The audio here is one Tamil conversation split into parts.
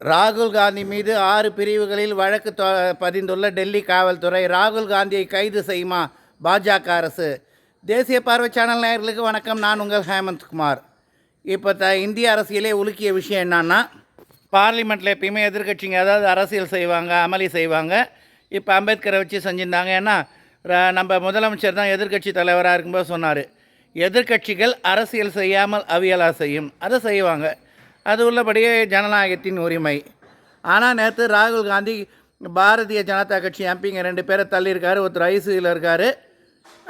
ராகுல் காந்தி மீது ஆறு பிரிவுகளில் வழக்கு தொ பதிந்துள்ள டெல்லி காவல்துறை ராகுல் காந்தியை கைது செய்யுமா? பாஜக அரசு. தேசிய பார்வை சேனல் நேயர்களுக்கு வணக்கம். நான் உங்கள் ஹேமந்த்குமார் இப்போ த இந்திய அரசியலே உலுக்கிய விஷயம் என்னன்னா பார்லிமெண்ட்டில் எப்பயுமே எதிர்க்கட்சிங்க அதாவது அரசியல் செய்வாங்க அமளி செய்வாங்க. இப்போ அம்பேத்கரை வச்சு செஞ்சுருந்தாங்க. ஏன்னா நம்ம முதலமைச்சர் தான் எதிர்க்கட்சி தலைவராக இருக்கும்போது சொன்னார் எதிர்க்கட்சிகள் அரசியல் செய்யாமல் அவியலா செய்யும். அதை செய்வாங்க. அது உள்ளபடியே ஜனநாயகத்தின் உரிமை. ஆனால் நேற்று ராகுல் காந்தி பாரதிய ஜனதா கட்சி எம்பிங்க ரெண்டு பேரை தள்ளியிருக்காரு ஒருத்தர் ஐசியில் இருக்கார்.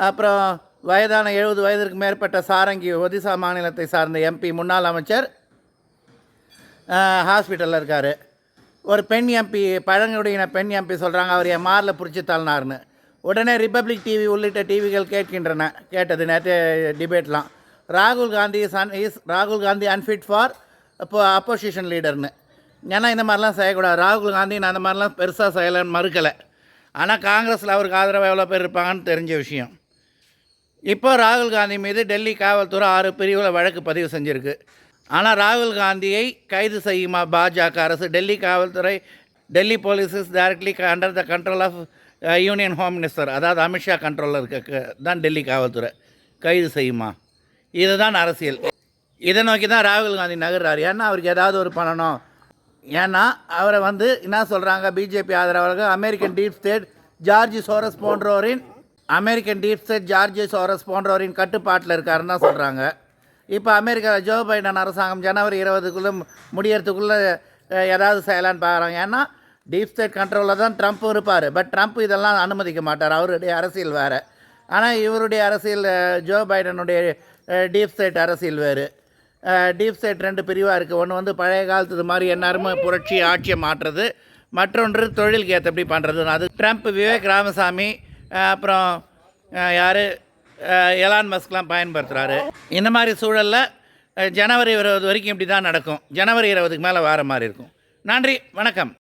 அப்புறம் வயதான எழுபது வயதிற்கு மேற்பட்ட சாரங்கி ஒடிசா மாநிலத்தை சார்ந்த எம்பி முன்னாள் அமைச்சர் ஹாஸ்பிட்டலில் இருக்கார். ஒரு பெண் எம்பி பழங்குடியின பெண் எம்பி சொல்கிறாங்க அவர் என் மாரில் பிடிச்சி தள்ளினார்னு. உடனே ரிப்பப்ளிக் டிவி உள்ளிட்ட டிவிகள் கேட்கின்றன கேட்டது நேற்று டிபேட்லாம். ராகுல் காந்தி சன் இஸ் ராகுல் காந்தி அன்ஃபிட் ஃபார் இப்போ அப்போசிஷன் லீடர்னு ஏன்னா இந்த மாதிரிலாம் செய்யக்கூடாது. ராகுல் காந்தி நான் அந்த மாதிரிலாம் பெருசாக செய்யலைன்னு மறுக்கலை. ஆனால் காங்கிரஸில் அவருக்கு ஆதரவாக எவ்வளோ பேர் இருப்பாங்கன்னு தெரிஞ்ச விஷயம். இப்போ ராகுல் காந்தி மீது டெல்லி காவல்துறை ஆறு பிரிவில் வழக்கு பதிவு செஞ்சுருக்கு. ஆனால் ராகுல் காந்தியை கைது செய்யுமா பாஜக அரசு? டெல்லி காவல்துறை Delhi police is directly under the control of union home minister அதாவது அமித்ஷா கண்ட்ரோலில் இருக்க தான் டெல்லி காவல்துறை. கைது செய்யுமா? இதுதான் அரசியல். இதை நோக்கி தான் ராகுல் காந்தி நகர்றாரு. ஏன்னா அவருக்கு ஏதாவது ஒரு பண்ணணும். ஏன்னா அவரை வந்து என்ன சொல்கிறாங்க பிஜேபி ஆதரவாளர்கள் American deep state George Soros போன்றோரின் American deep state George Soros போன்றோரின் கட்டுப்பாட்டில் இருக்காருன்னு தான் சொல்கிறாங்க இப்போ அமெரிக்கா ஜோ பைடன் அரசாங்கம் ஜனவரி இருபதுக்குள்ளே முடியறதுக்குள்ளே ஏதாவது செய்யலான்னு பார்க்குறாங்க. ஏன்னா டீப் ஸ்டேட் கண்ட்ரோலில் தான் ட்ரம்ப் இருப்பார். பட் ட்ரம்ப் இதெல்லாம் அனுமதிக்க மாட்டார். அவருடைய அரசியல் வேறு. ஆனால் இவருடைய அரசியல் ஜோ பைடனுடைய டீப் ஸ்டேட் அரசியல் வேறு. டீப் ஸ்டேட் ரெண்டு பிரிவாக இருக்குது ஒன்று வந்து பழைய காலத்து இது மாதிரி எல்லாருமே புரட்சி ஆட்சியை மாற்றுறது. மற்றொன்று தொழிலுக்கு ஏற்றபடி பண்ணுறது அது ட்ரம்ப் விவேக் ராமசாமி அப்புறம் யார்? எலான் மஸ்க்லாம் பயன்படுத்துகிறாரு இந்த மாதிரி சூழலில் ஜனவரி இருபது வரைக்கும் இப்படி தான் நடக்கும். ஜனவரி இருபதுக்கு மேலே வேறு மாதிரி இருக்கும். நன்றி வணக்கம்.